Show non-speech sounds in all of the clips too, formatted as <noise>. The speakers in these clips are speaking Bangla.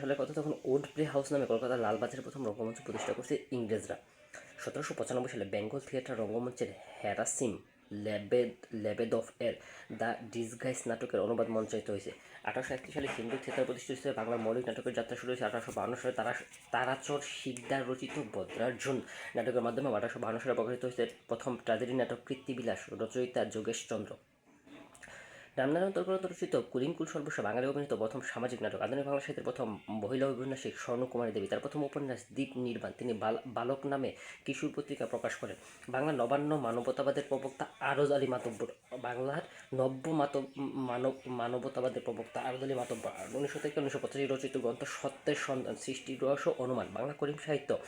সালের কথা তখন ওল্ড প্লে হাউস নামে কলকাতার লালবাজারে প্রথম রঙ্গমঞ্চ প্রতিষ্ঠা করছে ইংরেজরা। সতেরোশো পঁচানব্বই সালে বেঙ্গল থিয়েটার রঙ্গমঞ্চের হ্যারাসিম লেবেদ লেবেদফ এর দ্য ডিসগাইস নাটকের অনুবাদ মঞ্চায়িত হয়েছে। আঠারোশো একত্রিশ সালে সিন্ধু থিয়েটার প্রতিষ্ঠিত হয়েছে। বাংলার মৌলিক নাটকের যাত্রা শুরু হয়েছে আঠারোশো বাহান্ন সালে। তারা, তারাচর শিকদার রচিত বদ্রার্জুন নাটকের মাধ্যমে আঠারোশো বাহান্ন সালে প্রকাশিত হয়েছে প্রথম ট্র্যাজেডি নাটক কৃত্তিবিলাস রচয়িতা যোগেশ চন্দ্র। রামনারায়ণ রচিত কুলিনকুল সর্বস্ব, বাঙালি অভিনীত প্রথম সামাজিক নাটক, আধুনিক বাংলা সাহিত্যের প্রথম মহিলা ঔপন্যাসিক স্বর্ণকুমারী দেবী, তার প্রথম উপন্যাস দ্বীপ নির্বাণ তিনি বাল- বালক নামে কিশোর পত্রিকা প্রকাশ করেন। বাংলা নবান্ন মানবতাবাদের প্রবক্তা আরজ আলী মাতব্বর, বাংলার নব্য মাত, মানব, মানবতাবাদের প্রবক্তা আরজ আলী মাতব্বর উনিশশো থেকে উনিশশো পঁচাশি রচিত গ্রন্থ সত্যের সন্ধান সৃষ্টি রহস্য অনুমান, বাংলা করিম সাহিত্য,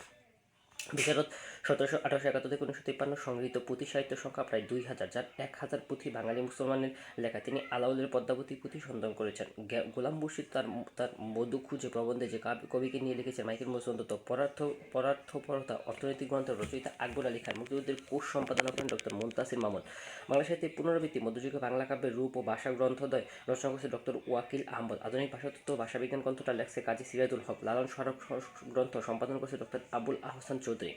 বিশারদ সতেরোশো আঠারোশো একাত্তর থেকে উনিশশো তিপ্পান্ন সংগৃহীত পুঁথি সাহিত্য সংখ্যা প্রায় দুই হাজার, যার এক হাজার পুঁথি বাঙালি মুসলমানের লেখা। তিনি আলাউলের পদ্মাবতী পুঁথি সন্ধান করেছেন। গোলাম মুর্শিদ তার তার মধু খুঁজে প্রবন্ধে যে কাবি- কবিকে নিয়ে লিখেছেন মাইকেল মসুন্দ তো পরার্থ, পরার্থপরতা, অর্থনৈতিক গ্রন্থের রচয়িতা আকবর আলী খান, মুক্তিযুদ্ধের কোষ সম্পাদনা করেন ডক্টর মুন্তাসির মামুন। বাংলা সাহিত্যের পুনরাবৃত্তি মধ্যযুগে বাংলা কাব্যের রূপ ও ভাষা গ্রন্থদয় রচনা করেছে ডক্টর ওয়াকিল আহমদ, আধুনিক ভাষাতত্ত্ব ভাষাবিজ্ঞান গ্রন্থটা লেখছে কাজী সিরাজুল হক, লালন সড়ক গ্রন্থ সম্পাদন করেছে ডক্টর আবুল আহসান চৌধুরী।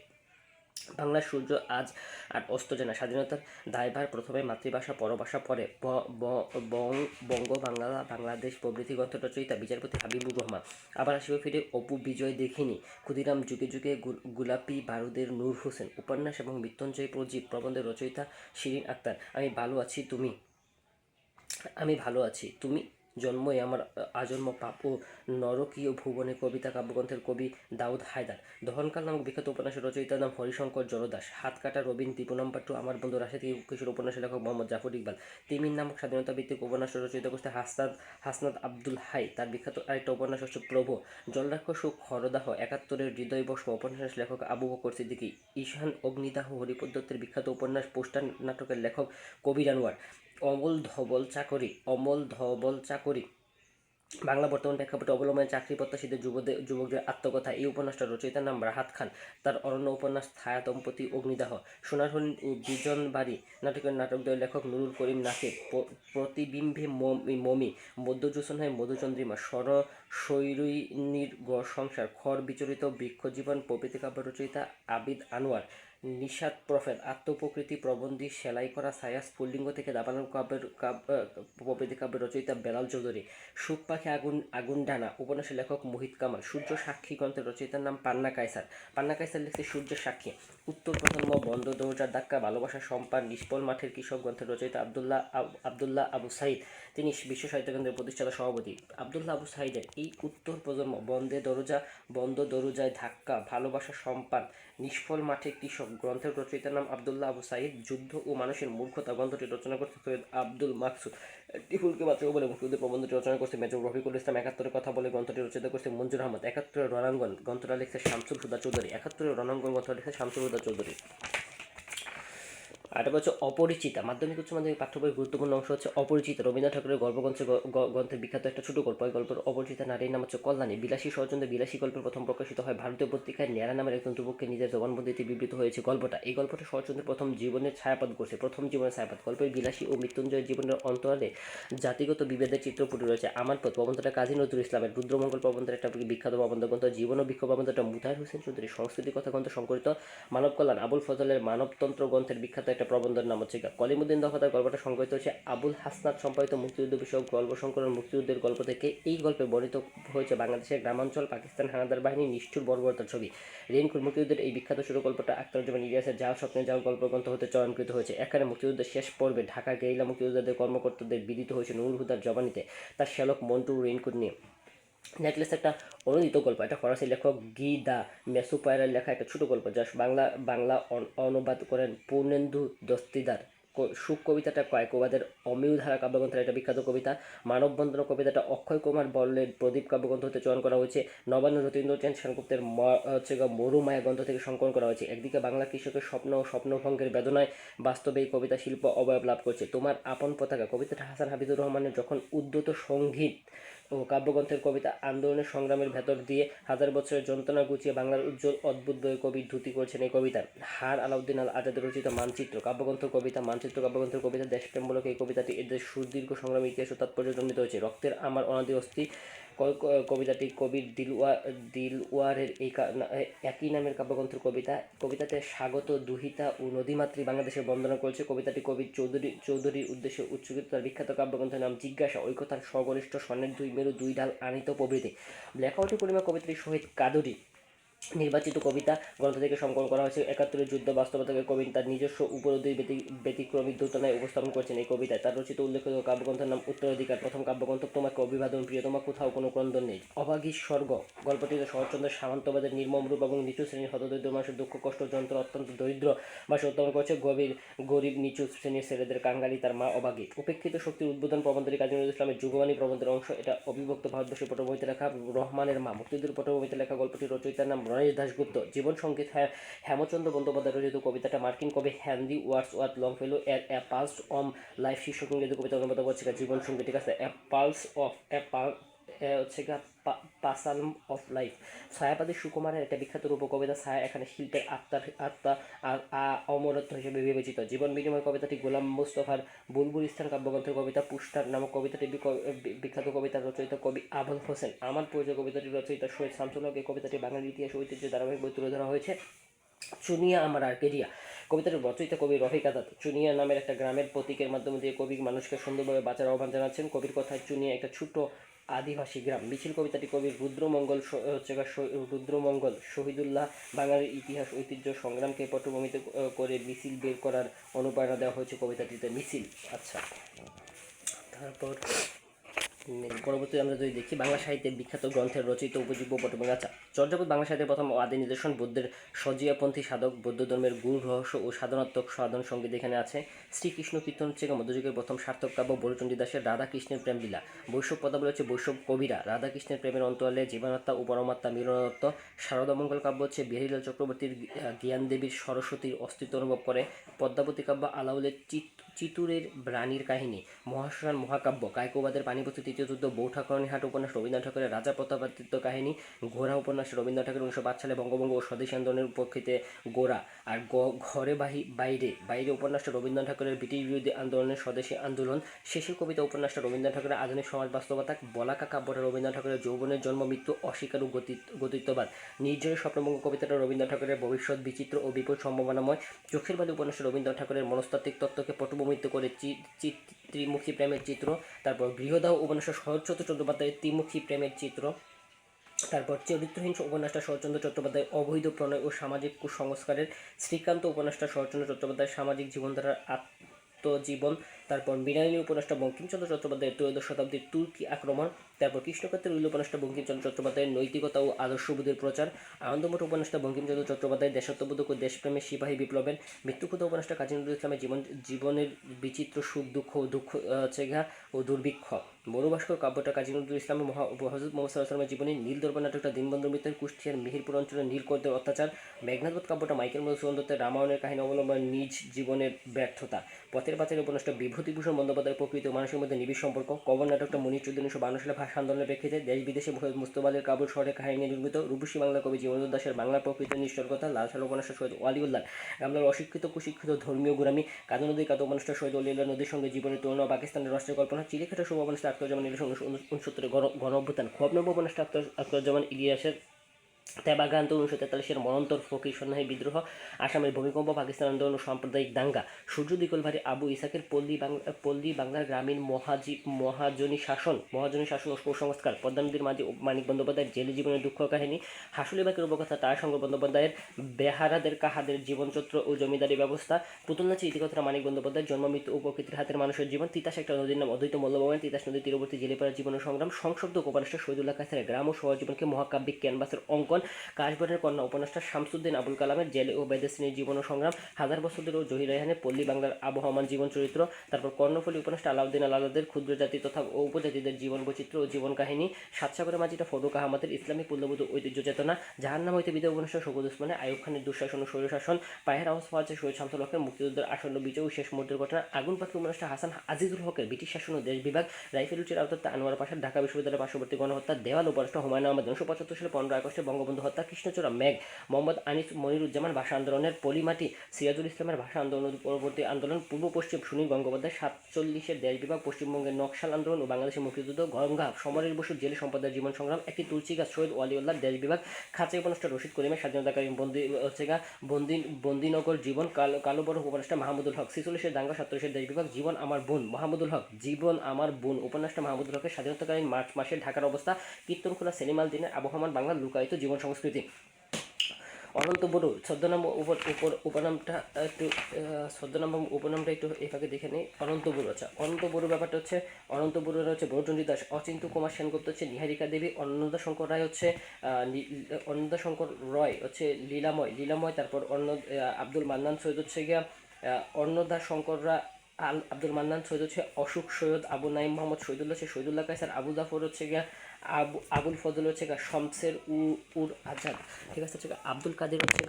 বাংলার সূর্য আজ আর অস্ত যায় না। স্বাধীনতার দায়ভার প্রথমে মাতৃভাষা, পরভাষা পরে বঙ্গ বাংলা বাংলাদেশ প্রভৃতি গ্রন্থ রচয়িতা বিচারপতি হাবিবুর রহমান। আবার আসিবে ফিরে অপু বিজয় দেখিনি, ক্ষুদিরাম যুগে যুগে গোলাপি বারুদের নূর হোসেন। উপন্যাস এবং মৃত্যুঞ্জয় প্রজীব প্রবন্ধের রচয়িতা শিরিন আক্তার, আমি ভালো আছি, তুমি? আমি ভালো আছি, তুমি? জন্মই আমার আজন্ম পাপ ও নরকীয় ভুবনে কবিতা কাব্যগ্রন্থের কবি দাউদ হায়দার। দহনকাল নামক বিখ্যাত উপন্যাসের রচয়িতার নাম হরিশঙ্কর জলদাস হাত কাটা রবীন দীপু নাম্বার টু আমার বন্ধু রাশেদ কিশোর উপন্যাসের লেখক মোহাম্মদ জাফর ইকবাল। তিমির নামক স্বাধীনতা ভিত্তিক উপন্যাস রচিত করতে হাসনাদ হাসনাদ আব্দুল হাই। তার বিখ্যাত আরেকটা উপন্যাস হচ্ছে প্রভু। জলরাক্ষস ও খরদাহ একাত্তরের হৃদয়বশ উপন্যাসের লেখক আবু বকর সিদ্দিকী। ঈশান অগ্নিদাহ হরিপদ দত্তের বিখ্যাত উপন্যাস পোস্টার নাটকের লেখক কবির আনোয়ার অমল ধবল চাকরি, অমল ধবল চাকরি। বাংলা বর্তমান প্রেক্ষাপটে অবলম্বনে চাকরি প্রত্যাশীদের যুবদের যুবকদের আত্মকথা। এই উপন্যাসটার রচয়িতার নাম রাহাত খান। তার অরণ্য উপন্যাস ছায়া দম্পতি অগ্নিদাহ। সোনার বিজন বাড়ি। নাটকের নাটকদের লেখক নুরুল করিম প- প্রতিবিম্বে মমি- মধ্যজোসন হয় মধুচন্দ্রিমা। সর শৈরিনীর গড় সংসার। খড় বিচরিত বৃক্ষজীবন। প্রভৃতি কাব্য রচয়িতা আবিদ আনোয়ার। নিষাদ প্রফেট আত্মপ্রকৃতি প্রবন্ধী, সেলাই করা সায়াস স্ফুল্লিঙ্গ থেকে দাবানল কাব্যের কাব্য প্রবৃতি কাব্যের রচয়িতা বেলাল চৌধুরী, সুখ পাখি আগুন আগুন ডানা উপন্যাসের লেখক মোহিত কামাল, সূর্য সাক্ষী গ্রন্থের রচয়িতার নাম পান্না কায়সার। পান্না কায়সার লিখছে সূর্য সাক্ষী। উত্তর প্রজন্ম বন্ধ দরজার ধাক্কা, ভালোবাসা সম্পান নিষ্পল মাঠের কৃষক গ্রন্থের রচয়িতা আবদুল্লাহ আব- আবদুল্লাহ আবু সাইদ। তিনি বিশ্ব সাহিত্য কেন্দ্রের প্রতিষ্ঠাতা, সভাপতি। আবদুল্লাহ আবু সাইদের এই উত্তর প্রজন্ম বন্ধে দরজা, বন্ধ দরজায় ধাক্কা, ভালোবাসা সম্পান নিষ্ফল মাঠে কৃষক গ্রন্থের রচয়িতার নাম আবদুল্লাহ আবু সাইদ। যুদ্ধ ও মানুষের মূর্খতা গ্রন্থটি রচনা করতে সৈয়দ আব্দুল মাকসুদ। টিফুলকে বাঁচাবো বলে মুক্তিযুদ্ধের প্রবন্ধটি রচনা করছে মেজর রফিকুল ইসলাম, একাত্তরের কথা বলে গ্রন্থটি রচিত করছে মঞ্জুর আহমদ, একাত্তরের রণাঙ্গন, গ্রন্থটা লিখছে শামসুল হুদা চৌধুরী, একাত্তরের রণাঙ্গন গ্রন্থটা লিখছে শামসুল হুদা চৌধুরী। আরেকটা হচ্ছে অপরিচিতা, মাধ্যমিক, উচ্চ মাধ্যমিক পাঠ্য বইয়ের গুরুত্বপূর্ণ অংশ হচ্ছে অপরিচিত। রবীন্দ্রনাথ ঠাকুরের গল্পগ্রন্থে গ্রন্থের বিখ্যাত একটা ছোট গল্প এই গল্পের অপরিচিতা নারীর নাম হচ্ছে কল্যাণী। বিলাসী সৌজন্যে বিলাসী গল্পের প্রথম প্রকাশিত হয় ভারতীয় পত্রিকায় ন্যাড়া নামের একজন যুবককে নিজের জবানবন্দিতে বিবৃত হয়েছে গল্পটা। এই গল্পটা শরৎচন্দ্রের প্রথম জীবনের ছায়াপাত করছে প্রথম জীবনের ছায়াপাত গল্পের বিলাসী ও মৃত্যুঞ্জয় জীবনের অন্তরালে জাতিগত বিভেদের চিত্র ফুটে রয়েছে। আমার পথ প্রবন্ধটা কাজী নজরুল ইসলামের রুদ্রমঙ্গল প্রবন্ধের একটা বিখ্যাত প্রবন্ধ গ্রন্থ জীবন ও বিক্ষ প্রবন্ধটা মুতাহির হোসেন চৌধুরী সংস্কৃতি কথা গ্রন্থ সংকলিত মানব কল্যাণ আবুল ফজলের মানবতন্ত্র গ্রন্থের বিখ্যাত একটা প্রবন্ধের নাম হচ্ছে কলিমুদ্দিন দফাদার গল্পটা সংকলিত হচ্ছে আবুল হাসনাত সম্পাদিত মুক্তিযুদ্ধ বিষয়ক গল্প সংকলন মুক্তিযুদ্ধের গল্প থেকে। এই গল্পে বর্ণিত হয়েছে বাংলাদেশের গ্রামাঞ্চল, পাকিস্তান হানাদার বাহিনী, নিষ্ঠুর বর্বরতার ছবি। রেনকুর মুক্তিযুদ্ধের এই বিখ্যাত ছোট গল্পটা আক্তারুজ্জামান ইলিয়াসের যাও স্বপ্নে যাও গল্প গ্রন্থ হতে চয়নকৃত হয়েছে। এখানে মুক্তিযুদ্ধের শেষ পর্বে ঢাকা গেরিলা মুক্তিযোদ্ধাদের কর্মকর্তাদের বিদিত হয়েছে নুরুল হুদার জবানিতে। তার শ্যালক মন্টু রেনকুট নিয়ে। নেকলেস একটা অনুদিত গল্প, এটা ফরাসি লেখক গি দা মেসুপায়রার লেখা একটা ছোট গল্প, যা বাংলা বাংলা অনুবাদ করেন পূর্ণেন্দু দস্তিদার। সুখ কবিতাটা কয়েকবাদের অমিয় ধারা কাব্যগ্রন্থের একটা বিখ্যাত কবিতা। মানববন্ধন কবিতাটা অক্ষয় কুমার বল্লের প্রদীপ কাব্যগ্রন্থ হতে চয়ন করা হয়েছে। নবান্ন যতীন্দ্রচেন সেনগুপ্তের ম- হচ্ছে মরুমায়া গ্রন্থ থেকে সংকলন করা হয়েছে। একদিকে বাংলা কৃষকের স্বপ্ন ও স্বপ্নভঙ্গের বেদনায় বাস্তবে এই কবিতা শিল্প অবয়ব লাভ করছে। তোমার আপন পতাকা, কবিতাটা হাসান হাবিদুর রহমানের যখন উদ্যত সংগীত ও কাব্যগ্রন্থের কবিতা আন্দোলনের সংগ্রামের ভেতর দিয়ে হাজার বছরের যন্ত্রণা গুছিয়ে বাংলার উজ্জ্বল, অদ্ভুত বই কবি ধুতি করছেন এই কবিতা। হার আলাউদ্দিন আল আজাদের রচিত মানচিত্র। কাব্যগ্রন্থ কবিতা, মানচিত্র, কাব্যগ্রন্থের কবিতা দেশপ্রেমমূলক এই কবিতাটি এদের সুদীর্ঘ সংগ্রামের ইতিহাস ও তাৎপর্য জন্মিত হয়েছে। রক্তের আমার অনাদি অস্থি কবিতাটি কবির দিলওয়া, দিলওয়ারের এই একই নামের কাব্যগ্রন্থের কবিতা। কবিতাতে স্বাগত, দুহিতা ও নদীমাতৃ বাংলাদেশের বন্দনা করেছে। কবিতাটি কবির চৌধুরী, চৌধুরীর উদ্দেশ্যে উচ্চকৃত তার বিখ্যাত কাব্যগ্রন্থের নাম জিজ্ঞাসা। ঐক্যতার স্বগরিষ্ঠ স্বর্ণের দুই মেরু দুই ডাল আনিত প্রভৃতি। লেখাটি পরিমা কবিতাটির সহিত কাদরি। নির্বাচিত কবিতা গ্রন্থ থেকে সংকলন করা হয়েছে। একাত্তরের যুদ্ধ বাস্তবতাকে কবি তার নিজস্ব উপলব্ধি ব্যতি- ব্যতিক্রমী দ্রুতনায় উপস্থাপন করেছেন এই কবিতায় তার রচিত উল্লেখিত কাব্যগ্রন্থের নাম উত্তরাধিকার। প্রথম কাব্যগ্রন্থ তোমাকে অভিবাদন প্রিয়তমা কোথাও কোনো ক্রন্দন নেই। অভাগী স্বর্গ গল্পটিতে শরৎচন্দ্রের সামন্তবাদের নির্মম রূপ এবং নিচু শ্রেণির হতদরিদ্র মানুষের দুঃখ, কষ্ট, যন্ত্র, অত্যন্ত দরিদ্র বা উত্থাপন করেছে। গভীর, গরিব, নিচু শ্রেণির ছেলেদের কাঙ্গালি তার মা অবাগী উপেক্ষিত শক্তির উদ্বোধন প্রবন্ধটি কাজী নজরুল ইসলামের যুগবাণী প্রবন্ধের অংশ। এটা অবিভক্ত ভারতবর্ষের পটভূমিতে লেখা রহমানের মা। মুক্তিযুদ্ধের পটভূমিতে লেখা গল্পটির রচয়িতার নাম রণেশ দাশগুপ্ত। জীবন সংগীত হেমচন্দ্র বন্দ্যোপাধ্যায় রচিত কবিতাটা মার্কিন কবি হ্যান্ডি ওয়ার্ডস ওয়ার্থ লংফেলো এর পালস অম লাইফ শীর্ষক ইংরেজি কবিতা অনুবাদ করছে জীবন সংগীত ঠিক আছে? অ্যা পালস অফ অ্যা পাল এ হচ্ছে গা পাসালম অফ লাইফ। ছায়াপাতি সুকুমারের একটা বিখ্যাত রূপকবিতা ছায়া এখানে শিল্পের আত্মার, আত্মা অমরত্ব হিসেবে বিবেচিত। জীবন বিনিময় কবিতাটি গোলাম মুস্তফার বুলবুল ইস্তান কাব্যগ্রন্থের কবিতা পুষ্টার নামক কবিতাটি বিখ্যাত কবিতার রচয়িতা কবি আবুল হোসেন। আমার পরিচয় কবিতাটি রচয়িতা শামসুল এই কবিতাটি বাঙালি ইতিহাস ও ঐতিহ্যের ধারাবাহিক বই তুলে ধরা হয়েছে চুনিয়া আমার আর্কেডিয়া। কবিতাটির রচয়িতা কবি রফিক আজাদ চুনিয়া নামের একটা গ্রামের প্রতীকের মাধ্যমে দিয়ে কবি মানুষকে সুন্দরভাবে বাঁচার আহ্বান জানাচ্ছেন, কবির কথায় চুনিয়া একটা ছোট আদিবাসী গ্রাম। মিছিল কবিতাটি কবি রুদ্রমঙ্গল হচ্ছে রুদ্রমঙ্গল শহীদুল্লাহ বাঙালির ইতিহাস, ঐতিহ্য, সংগ্রামকে পটভূমিতে করে মিছিল বের করার অনুপ্রেরণা দেওয়া হয়েছে কবিতাটিতে। মিছিল আচ্ছা। তারপর পরবর্তী আমরা যদি দেখি, বাংলা সাহিত্যের বিখ্যাত গ্রন্থের রচিত, উপজীব্য, পটভূমি আচ্ছা। চর্যাপদ বাংলা সাহিত্যের প্রথম আদি নিদর্শন বুদ্ধের সজিয়াপন্থী সাধক, বৌদ্ধ ধর্মের গুরু, রহস্য ও সাধনাত্মক সাধন সংগীত এখানে আছে। শ্রীকৃষ্ণ কীর্তন হচ্ছে মধ্যযুগের প্রথম সার্থক কাব্য বরুচণ্ডী দাসের রাধা কৃষ্ণের প্রেম লীলা। বৈষ্ণব পদাবলী হচ্ছে বৈষ্ণব কবিরা। রাধা কৃষ্ণের প্রেমের অন্তরালে জীবনাত্মা ও পরমাত্মা মিলনত্ব শারদামঙ্গল কাব্য হচ্ছে বিহারীলাল চক্রবর্তীর জ্ঞান দেবীর সরস্বতীর অস্তিত্ব অনুভব করে। পদ্মাবতী কাব্য আলাউলের চিত চিতুরের রানীর কাহিনী। মহাশ্মশান মহাকাব্য, কায়কোবাদের পানিপথী তৃতীয় যুদ্ধ বৌঠাকরণী হাট উপন্যাস, রবীন্দ্রনাথ ঠাকুরের রাজা প্রতাপাদিত্য কাহিনী, ঘোড়া উপন্যাস, রবীন্দ্রনাথ ঠাকুর উনিশশো পাঁচ সালে বঙ্গবঙ্গ ও স্বদেশী আন্দোলনের উপক্ষিতে গোড়া। আর ঘরে বাহি, বাইরে বাইরে উপন্যাসটা রবীন্দ্রনাথ ঠাকুরের ব্রিটিশ বিরোধী আন্দোলনের স্বদেশী আন্দোলন। শেষের কবিতা উপন্যাসটা রবীন্দ্রনাথ ঠাকুরের আধুনিক সমাজ বাস্তবতা বলাকা কাব্যটা রবীন্দ্রনাথ ঠাকুরের যৌবনের জন্ম, মৃত্যু, অস্বীকার ও গতি, গতিত্ববাদ। নির্জনের স্বপ্নবঙ্গ কবিতাটা রবীন্দ্রনাথ ঠাকুরের ভবিষ্যৎ বিচিত্র ও বিপুল সম্ভাবনাময়। চোখের বালি উপন্যাসে রবীন্দ্রনাথ ঠাকুরের মনস্তাত্ত্বিক তত্ত্বকে পটভূমিত করে ত্রিমুখী প্রেমের চিত্র। তারপর গৃহদাহ উপন্যাসে শরৎচন্দ্র চট্টোপাধ্যায়ের ত্রিমুখী প্রেমের চিত্র। তারপর চরিত্রহীন উপন্যাসটা শরৎচন্দ্র চট্টোপাধ্যায় অবৈধ প্রণয় ও সামাজিক কুসংস্কারের শ্রীকান্ত উপন্যাসটা শরৎচন্দ্র চট্টোপাধ্যায় সামাজিক জীবনধারার আত্মজীবন। তারপর মৃণালিনী উপন্যাসটা বঙ্কিমচন্দ্র চট্টোপাধ্যায়ের ত্রয়োদশ শতাব্দীর তুর্কি আক্রমণ। তারপর কৃষ্ণকান্তের উপন্যাসটা বঙ্কিমচন্দ্র চট্টোপাধ্যায়ের নৈতিকতা ও আদর্শবোধের প্রচার, আনন্দমঠ উপন্যাসটা বঙ্কিমচন্দ্র চট্টোপাধ্যায়ের দেশাত্মবোধক ও দেশপ্রেমের সিপাহী বিপ্লবের মৃত্যুক্ষুদ উপন্যাসটা কাজী নজরুল ইসলামের জীবন, জীবনের বিচিত্র সুখ, দুঃখ ও দুঃখ চেঘা ও দুর্ভিক্ষ। মরুভাস্কর কাব্যটা কাজী নজরুল ইসলামের মহা হজরত মোহাম্মদ জীবনী নীল দর্পণ নাটকটা দীনবন্ধু মিত্রের কুষ্টিয়ার মিহিরপুর অঞ্চলের নীলকর্দের অত্যাচার মেঘনাথবধ কাব্যটা মাইকেল মধুসূদন দত্তের রামায়ণের কাহিনী অবলম্বন, নিজ জীবনের ব্যর্থতা। পথের পাঁচের উপন্যাসটা বিভূতিভূষণ বন্দ্যোপাধ্যায়ের প্রকৃত মানুষের মধ্যে নিবিড় সম্পর্ক। কবর নাটকটা মনির চৌধুরী উনিশশো বান্ন সালে ভাষা আন্দোলনের প্রেক্ষিতে দেশ বিদেশে মুস্তবালের কাবুল শহরে কাহিনী নির্মিত রূপসী বাংলা কবি জীবন দাসের বাংলা প্রকৃত নিষ্ঠর্কতা লাল সাল উপন্যাসটা সৈয়দ ওয়ালিউল্লাহ গামলার অশিক্ষিত কুশিক্ষিত ধর্মীয় গুরামি কাদু নদী কাদু উপন্যাসটা সৈয়দ অলিউল্লাহ নদীর সঙ্গে জীবনের তুলনা পাকিস্তানের রাষ্ট্র কল্পনা চিলিখাটা শুভ উপন্যাসটা আক্তরজামান সঙ্গে উনসত্তরের গণ অভ্যুত্থান খোয়াবনব উপন্যাসটা আক্তর আক্তরজামান ইলিয়াসের তেবাগান্ত উনিশশো তেতাল্লিশের মরন্তর ফকির সন্ন্যাসী বিদ্রোহ, আসামের ভূমিকম্প, পাকিস্তান আন্দোলন ও সাম্প্রদায়িক দাঙ্গা। সূর্য দিকল ভারী আবু ইসাকের পল্লী বাংলা পল্লী বাংলার গ্রামীণ মহাজি মহাজনী শাসন মহাজনী শাসন ও কুসংস্কার, পদ্মা মাঝে মানিক বন্দ্যোপাধ্যায়ের জেলে জীবনের দুঃখ কাহিনী হাসুলিবাকের উপকথা তারাশঙ্কর বন্দ্যোপাধ্যায়ের বেহারাদের কাহাদের জীবনচত্র ও জমিদারি ব্যবস্থা, পুতুল নাচে ইতিকথা মানিক বন্দ্যোপাধ্যায়ের জন্ম, মৃত্যু ও প্রকৃতির হাতের মানুষের জীবন, তিতাস একটা নদীর নাম অদ্বৈত মল্লভবন, তিতাস নদীর তীরবর্তী জেলেপাড়ার জীবন সংগ্রাম, সংশব্দ উপন্যাসটা শহীদুল্লাহ কাছের গ্রাম ও শহর জীবনকে মহাকাব্যিক ক্যানভাসের অঙ্কন কাশবনের কন্যা উপন্যাসটা শামসুদ্দিন আবুল কালামের জেলে ও বেদেসিনীর জীবন ও সংগ্রাম, হাজার বছরের ও জহির রায়হানের পল্লী বাংলার আবহমান জীবন চরিত্র, তারপর কর্ণফুলী উপন্যাসটা আলাউদ্দিন আলাদাদের ক্ষুদ্র জাতি তথা ও উপজাতিদের জীবন বৈচিত্র্য ও জীবন কাহিনী, সাতসাগরের মাঝিটা ফরুক আহমদের ইসলামী ও ঐতিহ্য চেতনা জাহার নাম হইতে বিদয় উপন্যাসটা শকুদ উসমানের আয়ুব খানের দুঃশাসন ও স্বৈরশাসন, পায়ের আওয়াজ পাওয়া যায় শামসুল হকের মুক্তিযুদ্ধের আসন্ন বিজয় ও শেষ মুহূর্তের ঘটনা, আগুন পাখি উপন্যাসটা হাসান আজিজুল হকের ব্রিটিশ শাসন ও দেশ বিভাগ রাইফেলুচির আওতার আনোয়ার পাশার ঢাকা বিশ্ববিদ্যালয়ের পার্শ্ববর্তী গণহত্যা দেওয়াল উপন্যাসটা হুমায়ুন আহমেদ উনিশশো পঁচাত্তর সালে পনেরো আগস্টে বঙ্গবন্ধু বঙ্গবন্ধু হত্যা, কৃষ্ণচূড়া মেঘ, মোহাম্মদ আনিস মনিরুজ্জামান ভাষা আন্দোলনের পলিমাটি, সিরাজুল ইসলামের ভাষা আন্দোলন পরবর্তী আন্দোলন, পূর্ব পশ্চিম সুনীল গঙ্গোপাধ্যায়, সাতচল্লিশের দেশ বিভাগ পশ্চিমবঙ্গের নকশাল আন্দোলন ও বাংলাদেশের মুক্তিযুদ্ধ, গঙ্গা সমরের বসু জেলে সম্প্রদায়ের জীবন সংগ্রাম, একটি তুলসী গাছ, শহীদ ওয়ালিউল্লাহ দেশ বিভাগ খাঁচাই উপনষ্ট রশিদ করিমের স্বাধীনতাকালীন বন্দি, হচ্ছে গা, বন্দি, বন্দিনগর জীবন, কালো কালো বড় উপন্যাসটা মাহমুদুল হক, ছিচল্লিশের দাঙ্গা, সাতচল্লিশের দেশ বিভাগ, জীবন আমার বোন, মাহমুদুল হক, জীবন আমার বোন উপন্যাসটা মাহমুদুল হকের স্বাধীনতাকালীন মার্চ মাসে ঢাকার অবস্থা, কীর্তনখোলা সেলিমাল দিনের আবহমান বাংলার লুকায়িত জীবন সংস্কৃতি। অনন্ত বড়ু, ছদ্মনাম উপনামটা একটু ছদ্মনাম উপনামটা একটু এভাবে দেখে নিই। অনন্ত বড়ু আচ্ছা অনন্ত বড়ু ব্যাপারটা হচ্ছে, অনন্ত বড়ুরা হচ্ছে বড়চণ্ডী দাস, অচিন্ত কুমার সেনগুপ্ত হচ্ছে নিহারিকা দেবী অন্নদা শঙ্কর রায় হচ্ছে অন্নদা শঙ্কর রয় হচ্ছে লীলাময় লীলাময়, তারপর অন্ন আব্দুল মান্নান সৈয়দ হচ্ছে গিয়া অন্নদা শঙ্কররা আল, আব্দুল মান্নান সৈয়দ হচ্ছে অশোক সৈয়দ, আবু নাইম মোহাম্মদ শহীদুল্লাহ হচ্ছে শহীদুল্লাহ কাইসার আবু জাফর হচ্ছে গিয়া আবু আবুল ফজল হচ্ছে শমসের উ উর আজাদ। ঠিক আছে? হচ্ছে আব্দুল কাদের হচ্ছে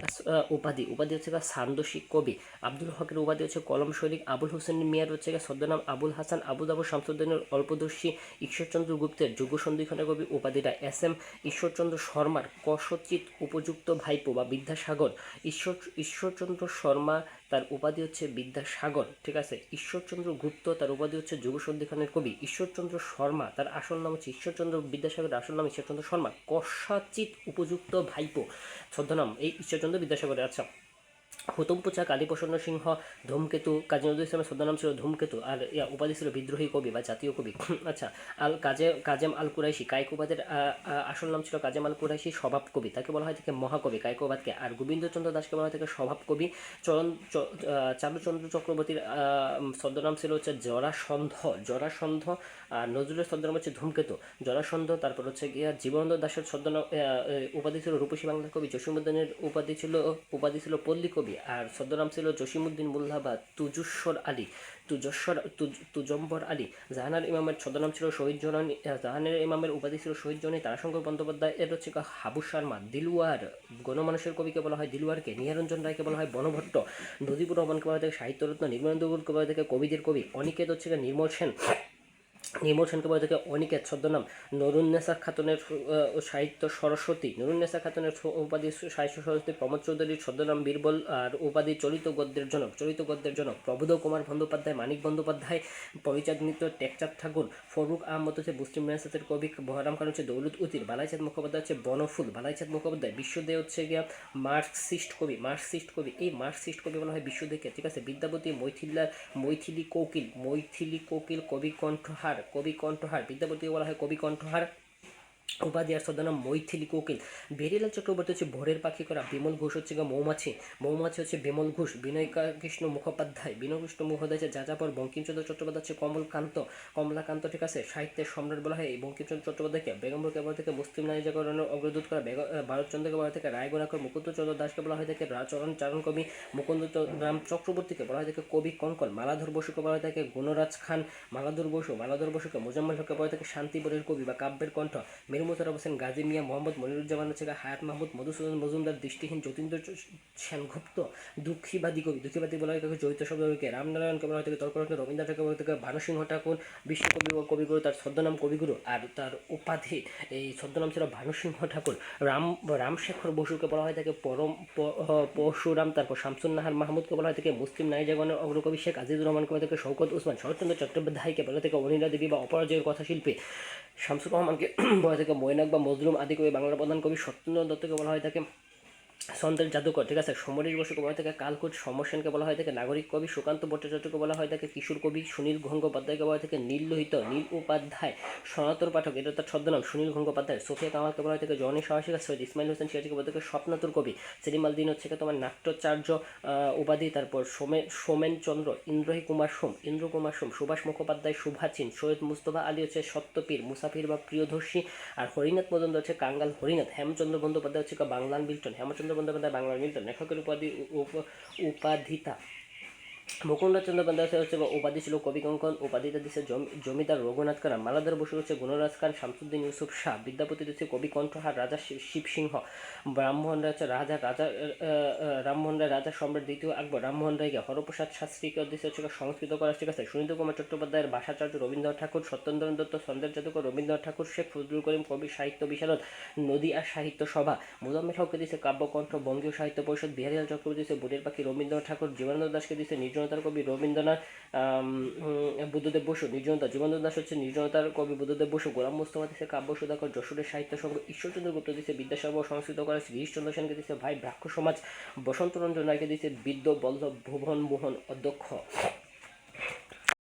উপাধি। উপাধি হচ্ছে গা সান্দোশিক কবি। আব্দুল হকের উপাধি হচ্ছে কলম শৈলিক আবুল হোসেন মিয়ার হচ্ছে ছদ্মনাম আবুল হাসান আবু দাবু শামসুদ্দিনের অল্পদর্শী ঈশ্বরচন্দ্র গুপ্তের যুগ সন্ধিক্ষণের কবি উপাধিটা। এস এম ঈশ্বরচন্দ্র শর্মার কসচিত উপযুক্ত ভাইপো বা বিদ্যাসাগর। ঈশ্বর ঈশ্বরচন্দ্র শর্মা তার উপাধি হচ্ছে বিদ্যাসাগর, ঠিক আছে? ঈশ্বরচন্দ্র গুপ্ত, তার উপাধি হচ্ছে যুগসন্ধিখানের কবি। ঈশ্বরচন্দ্র শর্মা, তার আসল নাম হচ্ছে ঈশ্বরচন্দ্র বিদ্যাসাগরের আসল নাম ঈশ্বরচন্দ্র শর্মা। কষাচিত উপযুক্ত ভাইপো, ছদ্মনাম, এই ঈশ্বরচন্দ্র বিদ্যাসাগরের। আচ্ছা হুতম পুচা কালীপ্রসন্ন সিংহ, ধূমকেতু কাজী নজরুল ইসলামের ছদ্মনাম ছিল ধূমকেতু আর ইয়া উপাধি ছিল বিদ্রোহী কবি বা জাতীয় কবি। <clears throat> আচ্ছা আল কাজে, কাজেম আল কুরাইশি কায়কোবাদের আসল নাম ছিল কাজেম আল কুরাইশি স্বভাব কবি। তাকে বলা হয় থেকে মহাকবি কায়কোবাদকে আর গোবিন্দচন্দ্র দাসকে বলা হয় থেকে স্বভাব কবি। চরণ চারুচন্দ্র চক্রবর্তীর ছদ্মনাম ছিল হচ্ছে জরাসন্ধ। জরাসন্ধ, আর নজরুলের ছদ্মনাম হচ্ছে ধূমকেতু। জরাসন্ধ, তারপর হচ্ছে গিয়া জীবনন্দ দাসের ছদ্মনাম উপাধি ছিল রূপসী বাংলার কবি। জসীমুদ্দিনের উপাধি ছিল উপাধি ছিল পল্লী কবি। আর ছদ্মনাম ছিল জসীমুদ্দিন মোল্লা বা তুজুস্বর আলী। তুজস্বর, তুজ- তুজম্বর আলী। জাহানার ইমামের ছদ্মনাম ছিল শহীদ জনানী জাহানের ইমামের উপাধি ছিল শহীদ জনী তারাশঙ্কর বন্দ্যোপাধ্যায়। এর হচ্ছে হাবু শর্মা দিলুয়ার গণমানুষের কবিকে বলা হয় দিলুয়ারকে নিহারঞ্জন রায়কে বলা হয় বনভট্ট নদীপুর রহমানকে বলা থেকে সাহিত্যরত্ন নির্মলেন্দুগুলকে বলা থেকে কবিদের কবি, অনিকেত হচ্ছে নির্মল সেন। নির্মল বলা থেকে অনিকেত ছদ্মনাম নরুন্নেসা খাতুনের সাহিত্য সরস্বতী নরুন্নেসা খাতুনের উপাধি সাহিত্য সরস্বতী প্রমোদ চৌধুরীর ছদ্মনাম বীরবল আর উপাধি চলিত গদ্যের জনক, চলিত গদ্যের জনক প্রবোধ কুমার বন্দ্যোপাধ্যায়, মানিক বন্দ্যোপাধ্যায় পরিচাঁদ মিত্র টেকচাঁদ ঠাকুর, ফরুক আহমদ হচ্ছে মুসলিম রেনেসাতের কবি, বহরাম খান হচ্ছে দৌলত উতির, বালাইচাঁদ মুখোপাধ্যায় হচ্ছে বনফুল, বালাইচাঁদ মুখোপাধ্যায় বিশ্বদেব হচ্ছে গিয়া মার্কসিস্ট কবি মার্কসিস্ট কবি, এই মার্কসিস্ট কবি বলা হয় বিশ্বদেবকে ঠিক আছে? বিদ্যাপতি মৈথিলা মৈথিলি কোকিল মৈথিলি কোকিল কবি কণ্ঠহার কবি কণ্ঠহার বিদ্যাপতিকে বলা হয় কবি কণ্ঠহার উপাধি আর ছদ্মনাম মৈথিলি কোকিল। বেরিলাল চক্রবর্তী হচ্ছে ভোরের পাখি করা বিমল ঘোষ হচ্ছে গিয়ে মৌমাছি। মৌমাছি হচ্ছে বিমল ঘোষ বিনয় কৃষ্ণ মুখোপাধ্যায়। বিনয় কৃষ্ণ মুখোপাধ্যায় হচ্ছে যাযাবর, বঙ্কিমচন্দ্র চট্টোপাধ্যায় হচ্ছে কমলকান্ত। কমলাকান্ত ঠিক আছে, সাহিত্যের সম্রাট বলা হয়। এই বঙ্কিমচন্দ্র চট্টোপাধ্যায়কে বেগমপুর কেবল থেকে মুসলিম নারী জাগরণের অগ্রদূত করা ভারতচন্দ্রকে বলা থেকে রায়গোড়াকর মুকুন্দচন্দ্র দাসকে বলা হয় থেকে রাচরণ চারণ কবি মুকুন্দ রাম চক্রবর্তীকে বলা হয় থাকে কবি কঙ্কল মালাধর বসুকে বলা হয় থাকে গুণরাজ খান, মালাধর বসু, মালাধর বসুকে মোজাম্মেল হককে বলা থেকে শান্তিপুরের কবি বা কাব্যের কণ্ঠ। মীর মোতারফ হোসেন, গাজী মিয়া মোহাম্মদ, মনিরুজ্জামান হচ্ছে হায়াত মাহমুদ, মধুসূদন মজুমদার, দৃষ্টিহীন যতীন্দ্র সেনগুপ্ত, দুঃখীবাদী কবি। দুঃখীবাদী বলা হয় চৈত্র শব্দকে রামনারায়ণকে বলা হয় থেকে তর্করত্ন রবীন্দ্রনাথকে বলা হয় থেকে ভানুসিংহ ঠাকুর বিশ্বকবি ও কবিগুরু, তার ছদ্মনাম কবিগুরু আর তার উপাধি, এই ছদ্মনাম ছিল ভানুসিংহ ঠাকুর। রাম, রামশেখর বসুকে বলা হয় তাকে পরম পরশুরাম, তারপর শামসুন নাহার মাহমুদকে বলা হয় থেকে মুসলিম নারী জাগরণের অগ্রকবি শেখ আজিজুর রহমানকে বলা থেকে শৌকত উসমান। শরৎচন্দ্র চট্টোপাধ্যায়কে বলা থেকে অনিলা দেবী বা অপরাজয়ের কথা শিল্পী শামসুর রহমানকে <clears throat> বলা হয় থেকে মৈনাক বা মজলুম আদি কবি বাংলার প্রধান কবি সত্যেন্দ্র দত্তকে বলা হয়ে থাকে। সন্তের জাদুকর, ঠিক আছে? সমরেশ বসুকে বলা থাকে কালকুট সমসেনকে বলা হয় থাকে নাগরিক কবি সুকান্ত ভট্টাচার্যকে বলা হয় থাকে কিশোর কবি সুনীল গঙ্গোপাধ্যায়কে বলা থাকে নীললোহিত, নীল উপাধ্যায়, সনাতন পাঠক, এটা তার ছদ্মনাম সুনীল গঙ্গোপাধ্যায়। সোফিয়া কামালকে বলা হয় থাকে জনি সাহসিকা সৈয়দ ইসমাইল হোসেন সিরাজকে বলা থাকে স্বপ্নাতুর কবি। সেলিম দিন হচ্ছে তোমার নাট্যচার্য উপাধি, তারপর সোমে সোমেন চন্দ্র, ইন্দ্রহী কুমার সোম, ইন্দ্র কুমার সোম, সুভাষ মুখোপাধ্যায় সুভাচিন সৈয়দ মুস্তফা আলী হচ্ছে সত্যপীর, মুসাফির বা প্রিয়দর্শী। আর হরিনাথ মজুমদার হচ্ছে কাঙ্গাল হরিনাথ, হেমচন্দ্র বন্দ্যোপাধ্যায় হচ্ছে বাংলান মিল্টন হেমচন্দ্র বন্দ্যোপাধ্যায় বাংলার মিল্টন লেখকের উপাধি উপ- উপাধিতা। মুকুন্দচন্দ্র বন্দ্যোপাধ্যায় হচ্ছে উপাধি ছিল কবি কঙ্কন উপাধিটা দিচ্ছে জমিদার রঘুনাথ খান মালাদার বসু হচ্ছে গুণরাজ খান, শামসুদ্দিন ইউসুফ শাহ, বিদ্যাপতি দিচ্ছে কবি কণ্ঠহার রাজা শিবসিংহ রামমোহন রায় হচ্ছে রাজা রাজা রামমোহন রায় রাজা সম্রাট দ্বিতীয় আকবর রামমোহন রায়কে হরপ্রসাদ শাস্ত্রীকে দিচ্ছে হচ্ছে সংস্কৃত করা আছে? সুনীল কুমার চট্টোপাধ্যায়ের ভাষাচার্য রবীন্দ্রনাথ ঠাকুর, সত্যেন্দ্রনাথ দত্ত সন্দেশ জাদুকর, রবীন্দ্রনাথ ঠাকুর, শেখ ফজলুল করিম কবি সাহিত্য বিশারদ নদী আর সাহিত্য সভা, মুজাম্মেল হককে দিচ্ছে কাব্যকণ্ঠ, বঙ্গীয় সাহিত্য পরিষদ, বিহারীলাল চক্রবর্তী দিচ্ছে বুড়ির পাখি, রবীন্দ্রনাথ ঠাকুর জীবনানন্দ দাসকে দিচ্ছে নির্জনতার কবি রবীন্দ্রনাথ বুদ্ধদেব বসু, নির্জনতা জীবনানন্দ দাস হচ্ছে নির্জনতার কবি বুদ্ধদেব বসু, গোলাম মুস্তফা দিচ্ছে কাব্য, সুধাকর, যশোরের সাহিত্য সংঘ ঈশ্বরচন্দ্র গুপ্ত দিচ্ছে বিদ্যাসাগর, সংস্কৃত কলেজ, গিরিশচন্দ্র সেনকে দিচ্ছে ভাই ব্রাক্ষ সমাজ বসন্ত রঞ্জন রায়কে দিচ্ছে বিদ্য বল্লভ ভুবন মোহন অধ্যক্ষ।